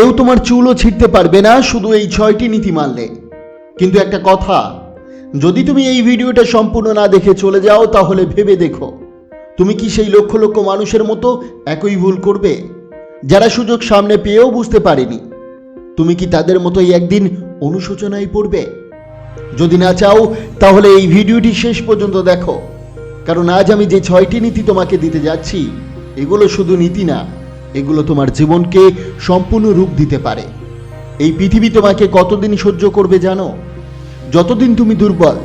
কেউ তোমার চুলও ছিঁড়তে পারবে না, শুধু এই ছয়টি নীতি মানলে। কিন্তু একটা কথা, যদি তুমি এই ভিডিওটা সম্পূর্ণ না দেখে চলে যাও, তাহলে ভেবে দেখো, তুমি কি সেই লক্ষ লক্ষ মানুষের মতো একই ভুল করবে? যারা সুযোগ সামনে পেয়েও বুঝতে পারেনি, তুমি কি তাদের মতোই একদিন অনুশোচনায় পড়বে? যদি না চাও, তাহলে এই ভিডিওটি শেষ পর্যন্ত দেখো, কারণ আজ আমি যে ছয়টি নীতি তোমাকে দিতে যাচ্ছি, এগুলো শুধু নীতি না এগুলো তোমার জীবনকে সম্পূর্ণ রূপ দিতে পারে। এই পৃথিবী তোমাকে কতদিন সহ্য করবে জানো? যতদিন তুমি দুর্বল,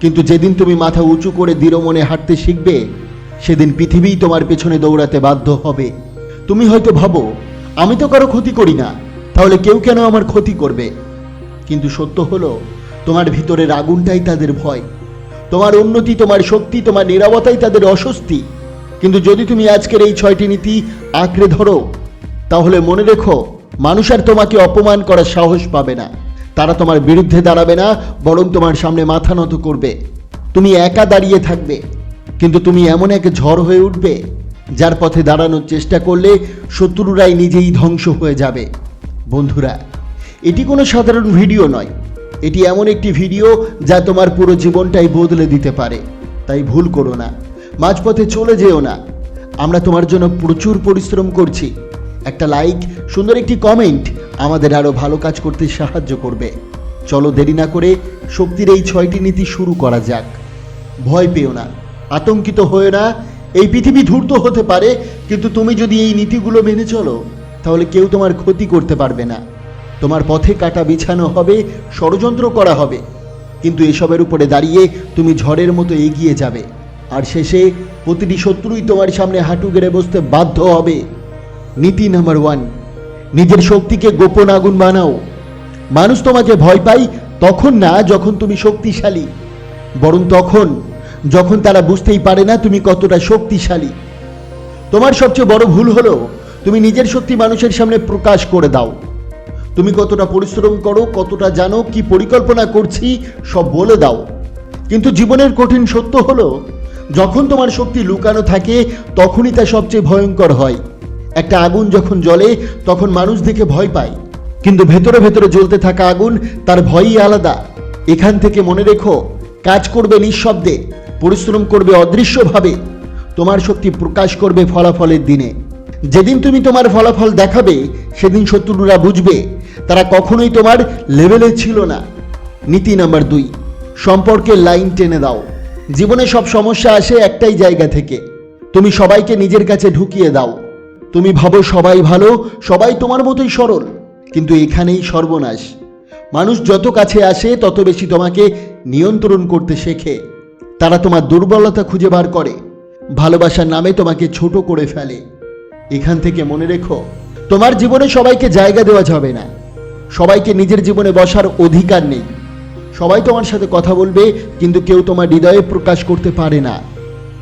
কিন্তু যেদিন তুমি মাথা উঁচু করে দৃঢ় মনে হাঁটতে শিখবে, সেদিন পৃথিবী তোমার পেছনে দৌড়াতে বাধ্য হবে। তুমি হয়তো ভাবো, আমি তো কারও ক্ষতি করি না, তাহলে কেউ কেন আমার ক্ষতি করবে? কিন্তু সত্য হলো, তোমার ভিতরের আগুনটাই তাদের ভয়। তোমার উন্নতি, তোমার শক্তি, তোমার নিরাপত্তাই তাদের অস্বস্তি। কিন্তু যদি তুমি আজকের এই ছয়টি নীতি আঁকড়ে ধরো, তাহলে মনে রেখো, মানুষ আর তোমাকে অপমান করার সাহস পাবে না। তারা তোমার বিরুদ্ধে দাঁড়াবে না, বরং তোমার সামনে মাথা নত করবে। তুমি একা দাঁড়িয়ে থাকবে, কিন্তু তুমি এমন এক ঝড় হয়ে উঠবে, যার পথে দাঁড়ানোর চেষ্টা করলে শত্রুরাই নিজেই ধ্বংস হয়ে যাবে। বন্ধুরা, এটি কোনো সাধারণ ভিডিও নয়। এটি এমন একটি ভিডিও যা তোমার পুরো জীবনটাই বদলে দিতে পারে। তাই ভুল করো না। মাঝপথে চলে যেও না। আমরা তোমার জন্য প্রচুর পরিশ্রম করছি। একটা লাইক সুন্দর একটি কমেন্ট আমাদের আরও ভালো কাজ করতে সাহায্য করবে। চলো দেরি না করে শক্তির এই ছয়টি নীতি শুরু করা যাক। ভয় পেও না, আতঙ্কিত হয়ে না। এই পৃথিবী ধূর্ত হতে পারে, কিন্তু তুমি যদি এই নীতিগুলো মেনে চলো, তাহলে কেউ তোমার ক্ষতি করতে পারবে না। তোমার পথে কাটা বিছানো হবে, ষড়যন্ত্র করা হবে। কিন্তু এসবের উপরে দাঁড়িয়ে তুমি ঝড়ের মতো এগিয়ে যাবে। আর শেষে প্রতিটি শত্রুই তোমার সামনে হাঁটু গেড়ে বসতে বাধ্য হবে। নীতি নাম্বার ওয়ান, নিজের শক্তিকে গোপন আগুন বানাও। মানুষ তোমাকে ভয় পায় তখন না, যখন তুমি শক্তিশালী। বরং তখন, যখন তারা বুঝতেই পারে না তুমি কতটা শক্তিশালী। তোমার সবচেয়ে বড় ভুল হলো, তুমি নিজের শক্তি মানুষের সামনে প্রকাশ করে দাও। তুমি কতটা পরিশ্রম করো, কতটা জানো, কি পরিকল্পনা করছি, সব বলে দাও। কিন্তু জীবনের কঠিন সত্য হলো যখন তোমার শক্তি লুকানো থাকে, তখনই তা সবচেয়ে ভয়ঙ্কর হয়। একটা আগুন যখন জ্বলে, তখন মানুষ দেখে ভয় পায়। কিন্তু ভেতরে ভেতরে জ্বলতে থাকা আগুন, তার ভয়ই আলাদা। এখান থেকে মনে রেখো, কাজ করবে নিঃশব্দে, পরিশ্রম করবে অদৃশ্যভাবে। তোমার শক্তি প্রকাশ করবে ফলাফলের দিনে। যেদিন তুমি তোমার ফলাফল দেখাবে, সেদিন শত্রুরা বুঝবে, তারা কখনোই তোমার লেভেলে ছিল না। নীতি নাম্বার দুই, সম্পর্কের লাইন টেনে দাও। জীবনে সব সমস্যা আসে একটাই জায়গা থেকে। তুমি সবাইকে নিজের কাছে ঢুকিয়ে দাও। তুমি ভাবো সবাই ভালো, সবাই তোমার মতোই সরল, কিন্তু এখানেই সর্বনাশ। মানুষ যত কাছে আসে, তত বেশি তোমাকে নিয়ন্ত্রণ করতে শেখে। তারা তোমার দুর্বলতা খুঁজে বার করে। ভালোবাসার নামে তোমাকে ছোট করে ফেলে। এখান থেকে মনে রেখো, তোমার জীবনে সবাইকে জায়গা দেওয়া যাবে না। সবাইকে নিজের জীবনে বসার অধিকার নেই। সবাই তোমার সাথে কথা বলবে, কিন্তু কেউ তোমার হৃদয়ে প্রকাশ করতে পারে না।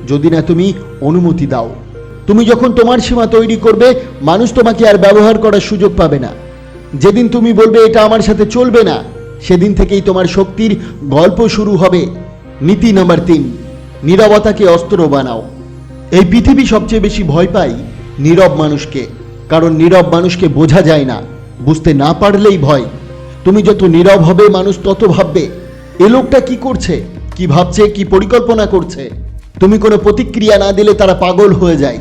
যদি না তুমি অনুমতি দাও। তুমি যখন তোমার সীমা তৈরি করবে, মানুষ তোমাকে আর ব্যবহার করার সুযোগ পাবে না। যেদিন তুমি বলবে এটা আমার সাথে চলবে না, সেদিন থেকেই তোমার শক্তির গল্প শুরু হবে। নীতি নাম্বার তিন, নীরবতাকে অস্ত্র বানাও। এই পৃথিবী সবচেয়ে বেশি ভয় পায় নীরব মানুষকে, কারণ নীরব মানুষকে বোঝা যায় না, বুঝতে না পারলেই ভয়। তুমি যত নীরব হবে, মানুষ তত ভাববে, এ লোকটা কি করছে, কি ভাবছে, কি পরিকল্পনা করছে? তুমি কোনো প্রতিক্রিয়া না দিলে তারা পাগল হয়ে যায়।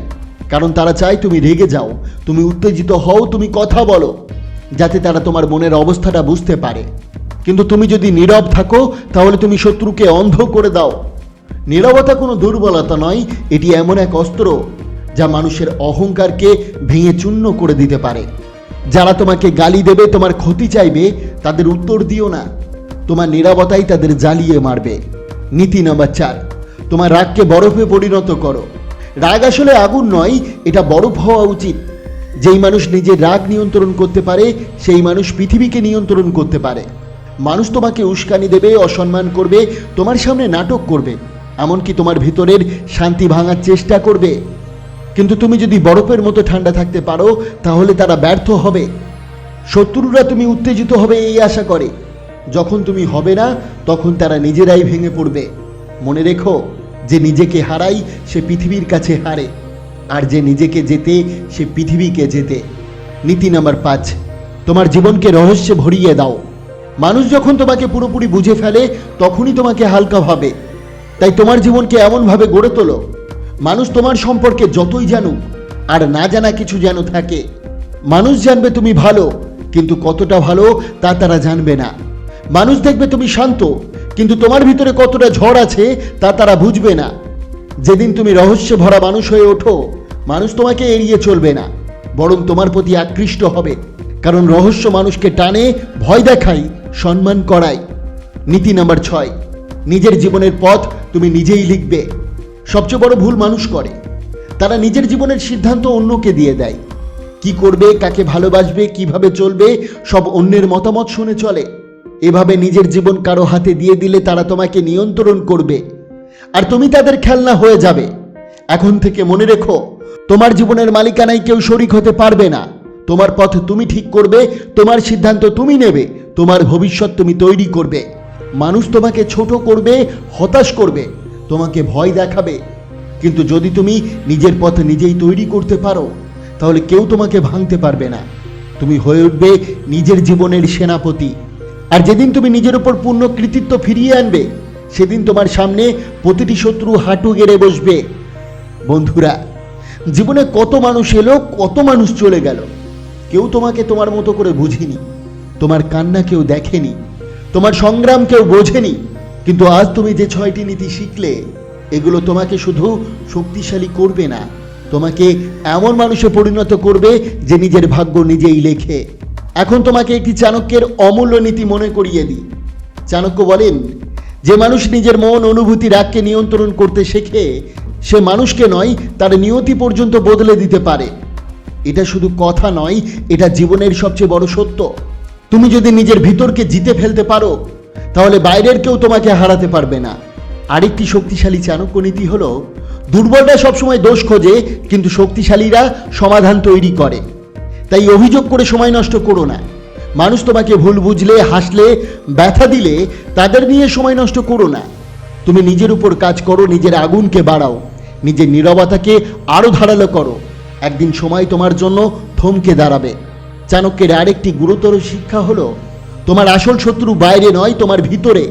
কারণ তারা চায় তুমি রেগে যাও, তুমি উত্তেজিত হও, তুমি কথা বলো, যাতে তারা তোমার মনের অবস্থাটা বুঝতে পারে। কিন্তু তুমি যদি নীরব থাকো, তাহলে তুমি শত্রুকে অন্ধ করে দাও। নীরবতা কোনো দুর্বলতা নয়, এটি এমন এক অস্ত্র, যা মানুষের অহংকারকে ভেঙে চূর্ণ করে দিতে পারে। যারা তোমাকে গালি দেবে, তোমার ক্ষতি চাইবে, তাদের উত্তর দিও না। তোমার নীরবতাই তাদের জ্বালিয়ে মারবে। নীতি নাম্বার চার, তোমার রাগকে বরফে পরিণত করো। রাগ আসলে আগুন নয়, এটা বরফ হওয়া উচিত। যেই মানুষ নিজের রাগ নিয়ন্ত্রণ করতে পারে, সেই মানুষ পৃথিবীকে নিয়ন্ত্রণ করতে পারে। মানুষ তোমাকে উস্কানি দেবে, অসম্মান করবে, তোমার সামনে নাটক করবে। এমনকি তোমার ভিতরের শান্তি ভাঙার চেষ্টা করবে। কিন্তু তুমি যদি বরফের মতো ঠান্ডা থাকতে পারো, তাহলে তারা ব্যর্থ হবে। শত্রুরা তুমি উত্তেজিত হবে এই আশা করে। যখন তুমি হবে না, তখন তারা নিজেরাই ভেঙে পড়বে। মনে রেখো, যে নিজেকে হারাই, সে পৃথিবীর কাছে হারে। আর যে নিজেকে যেতে সে পৃথিবীকে যেতে নীতি নাম্বার পাঁচ, তোমার জীবনকে রহস্যে ভরিয়ে দাও। মানুষ যখন তোমাকে পুরোপুরি বুঝে ফেলে, তখনই তোমাকে হালকা ভাবে। তাই তোমার জীবনকে এমনভাবে গড়ে তোলো মানুষ তোমার সম্পর্কে যতই জানুক, আর না জানা কিছু যেন থাকে। মানুষ জানবে তুমি ভালো, কিন্তু কতটা ভালো তা তারা জানবে না। মানুষ দেখবে তুমি শান্ত, কিন্তু তোমার ভিতরে কতটা ঝড় আছে তা তারা বুঝবে না। যেদিন তুমি রহস্যে ভরা মানুষ হয়ে ওঠো, মানুষ তোমাকে এড়িয়ে চলবে না, বরং তোমার প্রতি আকৃষ্ট হবে, কারণ রহস্য মানুষকে টানে, ভয় দেখাই সম্মান করায়। নীতি নাম্বার ছয়, নিজের জীবনের পথ তুমি নিজেই লিখবে। সবচেয়ে বড় ভুল মানুষ করে। তারা নিজের জীবনের সিদ্ধান্ত অন্যকে দিয়ে দেয়। কি করবে, কাকে ভালোবাসবে, কীভাবে চলবে, সব অন্যের মতামত শুনে চলে। এভাবে নিজের জীবন কারও হাতে দিয়ে দিলে তারা তোমাকে নিয়ন্ত্রণ করবে। আর তুমি তাদের খেলনা হয়ে যাবে। এখন থেকে মনে রেখো, তোমার জীবনের মালিকানায় কেউ শরিক হতে পারবে না। তোমার পথ তুমি ঠিক করবে, তোমার সিদ্ধান্ত তুমি নেবে, তোমার ভবিষ্যৎ তুমি তৈরি করবে। মানুষ তোমাকে ছোট করবে, হতাশ করবে। তোমাকে ভয় দেখাবে। কিন্তু যদি তুমি নিজের পথ নিজেই তৈরি করতে পারো, তাহলে কেউ তোমাকে ভাঙতে পারবে না। তুমি হয়ে উঠবে নিজের জীবনের সেনাপতি। আর যেদিন তুমি নিজের উপর পূর্ণ কৃতিত্ব ফিরিয়ে আনবে, সেদিন তোমার সামনে প্রতিটি শত্রু হাঁটু গেড়ে বসবে। বন্ধুরা, জীবনে কত মানুষ এলো, কত মানুষ চলে গেল। কেউ তোমাকে তোমার মতো করে বুঝেনি। তোমার কান্না কেউ দেখেনি। তোমার সংগ্রাম কেউ বোঝেনি। কিন্তু আজ তুমি যে ছয়টি নীতি শিখলে, এগুলো তোমাকে শুধু শক্তিশালী করবে না, তোমাকে এমন মানুষে পরিণত করবে যে নিজের ভাগ্য নিজেই লেখে। এখন তোমাকে একটি চাণক্যের অমূল্য নীতি মনে করিয়ে দিই। চাণক্য বলেন, যে মানুষ নিজের মন, অনুভূতি, রাগকে নিয়ন্ত্রণ করতে শেখে, সে মানুষকে নয়, তার নিয়তি পর্যন্ত বদলে দিতে পারে। এটা শুধু কথা নয়, এটা জীবনের সবচেয়ে বড় সত্য। তুমি যদি নিজের ভিতরকে জিতে ফেলতে পারো তাহলে বাইরের কেউ তোমাকে হারাতে পারবে না। আরেকটি শক্তিশালী চাণক্য নীতি হলো, দুর্বলরা সবসময় দোষ খোঁজে, কিন্তু শক্তিশালীরা সমাধান তৈরি করে। তাই অভিযোগ করে সময় নষ্ট করো না। মানুষ তোমাকে ভুল বুঝলে, হাসলে, ব্যথা দিলে, তাদের নিয়ে সময় নষ্ট করো না। তুমি নিজের উপর কাজ করো, নিজের আগুনকে বাড়াও, নিজের নীরবতাকে আরও ধারালো করো। একদিন সময় তোমার জন্য থমকে দাঁড়াবে। চাণক্যের আরেকটি গুরুতর শিক্ষা হলো তোমার আসল শত্রু বাইরে নয়, তোমার ভিতরে।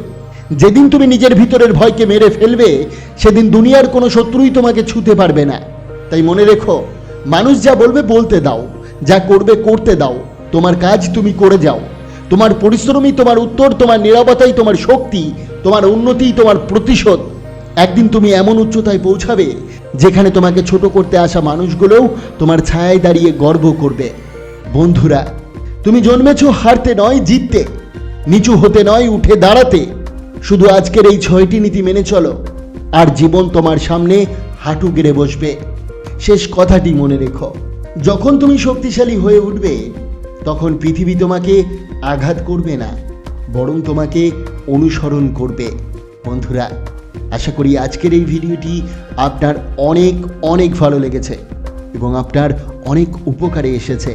যেদিন তুমি নিজের ভিতরের ভয়কে মেরে ফেলবে, সেদিন দুনিয়ার কোনো শত্রুই তোমাকে ছুতে পারবে না। তাই মনে রেখো, মানুষ যা বলবে বলতে দাও, যা করবে করতে দাও, তোমার কাজ তুমি করে যাও। তোমার পরিশ্রমই তোমার উত্তর, তোমার নিরাপত্তাই তোমার শক্তি, তোমার উন্নতিই তোমার প্রতিশোধ। একদিন তুমি এমন উচ্চতায় পৌঁছাবে, যেখানে তোমাকে ছোট করতে আসা মানুষগুলোও তোমার ছায়ায় দাঁড়িয়ে গর্ব করবে। বন্ধুরা তুমি জন্মেছো হারতে নয়, জিততে। নিচু হতে নয়, উঠে দাঁড়াতে। শুধু আজকের এই ছয়টি নীতি মেনে চলো, আর জীবন তোমার সামনে হাঁটু গেড়ে বসবে। শেষ কথাটি মনে রেখো, যখন তুমি শক্তিশালী হয়ে উঠবে, তখন পৃথিবী তোমাকে আঘাত করবে না, বরং তোমাকে অনুসরণ করবে। বন্ধুরা, আশা করি আজকের এই ভিডিওটি আপনার অনেক অনেক ভালো লেগেছে এবং আপনার অনেক উপকারে এসেছে।